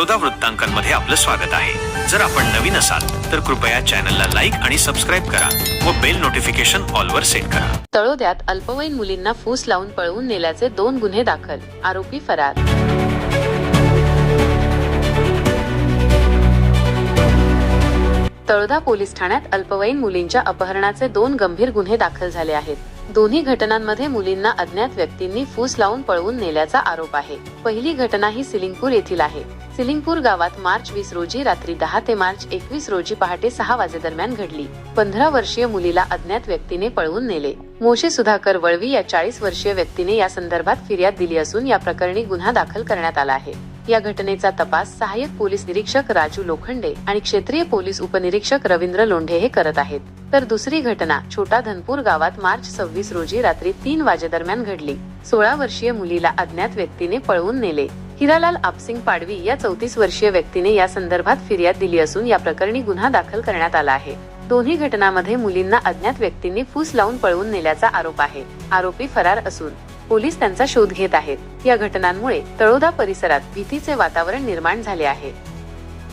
बडोदा वृत्तांकनमध्ये आपलं स्वागत आहे. जर आपण नवीन असाल तर कृपया चॅनलला लाईक आणि सबस्क्राईब करा व बेल नोटिफिकेशन ऑलवर सेट करा. तळोद्यात अल्पवयीन मुलींना फूस लावून पळवून नेल्याचे दोन गुन्हे दाखल आरोपी फरार. तळोदा पोलीस ठाण्यात अल्पवयीन मुलींच्या अपहरणाचे दोन गंभीर गुन्हे दाखल झाले आहेत. दोन्ही घटनांमध्ये मुलींना अज्ञात व्यक्तींनी फूस लावून पळवून नेल्याचा आरोप आहे. पहिली घटना ही सिलिंगपूर येथील आहे. सिलिंगपूर गावात मार्च वीस रोजी रात्री दहा ते मार्च एकवीस रोजी पहाटे सहा वाजेदरम्यान घडली. पंधरा वर्षीय मुलीला अज्ञात व्यक्तीने पळवून नेले. मोशे सुधाकर वळवी या चाळीस वर्षीय व्यक्तीने या संदर्भात फिर्याद दिली असून या प्रकरणी गुन्हा दाखल करण्यात आला आहे. या घटनेचा तपास सहाय्यक पोलीस निरीक्षक राजू लोखंडे आणि क्षेत्रीय पोलीस उपनिरीक्षक रवींद्र लोंढे हे करत आहेत. तर दुसरी घटना छोटा धनपूर गावात मार्च सव्वीस रोजी रात्री तीन वाजेदरम्यान घडली. सोळा वर्षीय मुलीला अज्ञात व्यक्तीने पळवून नेले. हिरालाल आपसिंग पाडवी या चौतीस वर्षीय व्यक्तीने या संदर्भात फिर्याद दिली असून या प्रकरणी गुन्हा दाखल करण्यात आला आहे. दोन्ही घटनांमध्ये मुलींना अज्ञात व्यक्तींनी फूस लावून पळवून नेल्याचा आरोप आहे. आरोपी फरार असून पोलीस त्यांचा शोध घेत आहेत. या घटनांमुळे तळोदा परिसरात भीतीचे वातावरण निर्माण झाले आहे.